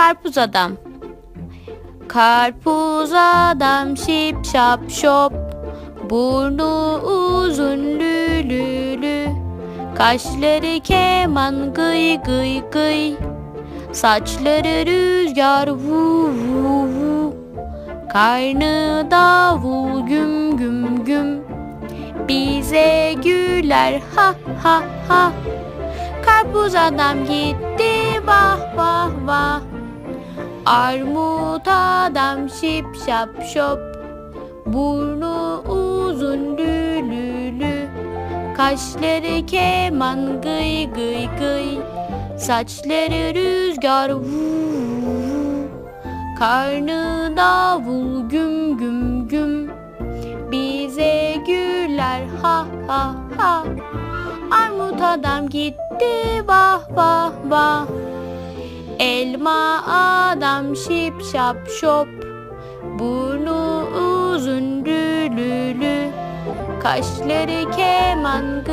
Karpuz adam. Karpuz adam şip şap şop. Burnu uzun lülülü. Kaşları keman gıy gıy gıy. Saçları rüzgar vu vu vu. Karnı davul güm güm güm. Bize güler ha ha ha. Karpuz adam gitti vah vah vah. Armut adam şip şap şop. Burnu uzun lülülü. Kaşları keman gıy gıy gıy. Saçları rüzgar vu vu vu. Karnı davul güm güm güm. Bize güler ha ha ha. Armut adam gitti vah vah vah. Elma adam şip şap şop. Burnu uzun lülülü. Kaşları keman